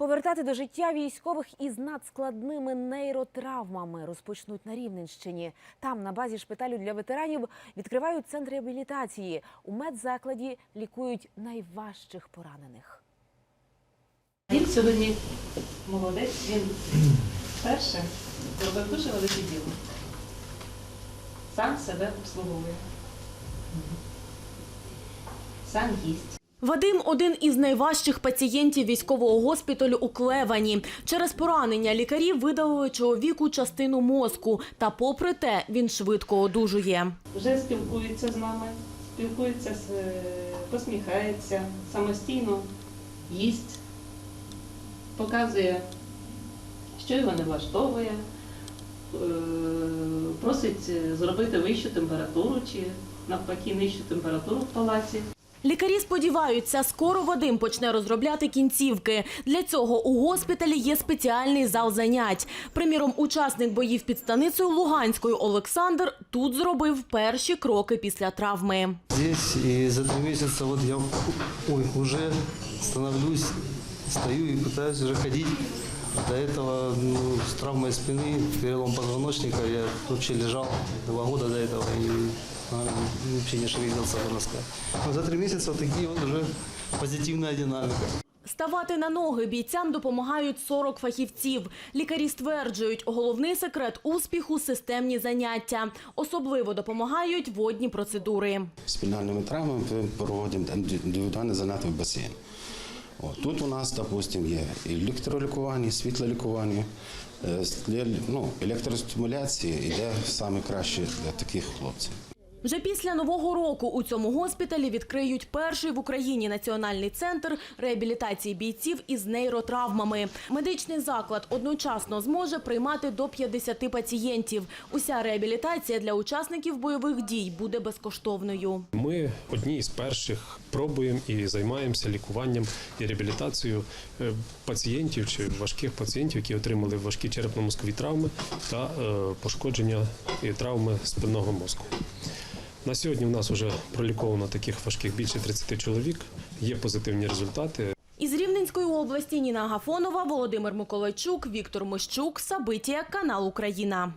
Повертати до життя військових із надскладними нейротравмами розпочнуть на Рівненщині. Там на базі шпиталю для ветеранів відкривають центр реабілітації. У медзакладі лікують найважчих поранених. Він сьогодні молодець, він вперше зробив дуже велике діло. Сам себе обслуговує. Сам їсть. Вадим один із найважчих пацієнтів військового госпіталю у Клевані. Через поранення лікарі видалили чоловіку частину мозку. Та попри те, він швидко одужує. Вже спілкується з нами, спілкується, е, посміхається, самостійно їсть, показує, що його не влаштовує, е, просить зробити вищу температуру чи навпаки нижчу температуру в палаці. Лікарі сподіваються, скоро Вадим почне розробляти кінцівки. Для цього у госпіталі є спеціальний зал занять. Приміром, учасник боїв під станицею Луганською Олександр тут зробив перші кроки після травми. Здесь и за три месяца вот я ой, уже становлюсь, стою и пытаюсь уже ходить. До этого ну, с травмой спины, перелом позвоночника, я вообще лежал два года до этого и а, вообще не шевелился в носках. Но за три месяца вот такие вот уже позитивная динамика. Ставати на ноги бійцям допомагають 40 фахівців. Лікарі стверджують, головний секрет успіху системні заняття. Особливо допомагають водні процедури. спінальними травмами проводимо індивідуальне заняття в басейн. От, тут у нас, допустим, є електролікування, світлолікування. Е, Для ну, електростимуляції йде саме краще для таких хлопців. Вже після нового року у цьому госпіталі відкриють перший в Україні національний центр реабілітації бійців із нейротравмами. Медичний заклад одночасно зможе приймати до 50 пацієнтів. Уся реабілітація для учасників бойових дій буде безкоштовною. Ми одні із перших пробуємо і займаємося лікуванням і реабілітацією е, пацієнтів чи важких пацієнтів, які отримали важкі черепно-мозкові травми та е, пошкодження і травми спинного мозку. На сьогодні в нас вже проліковано таких важких більше 30 чоловік. Є позитивні результати. Із Рівненської області Ніна Агафонова, Володимир Миколайчук, Віктор Мищук, Сабитія, канал Україна.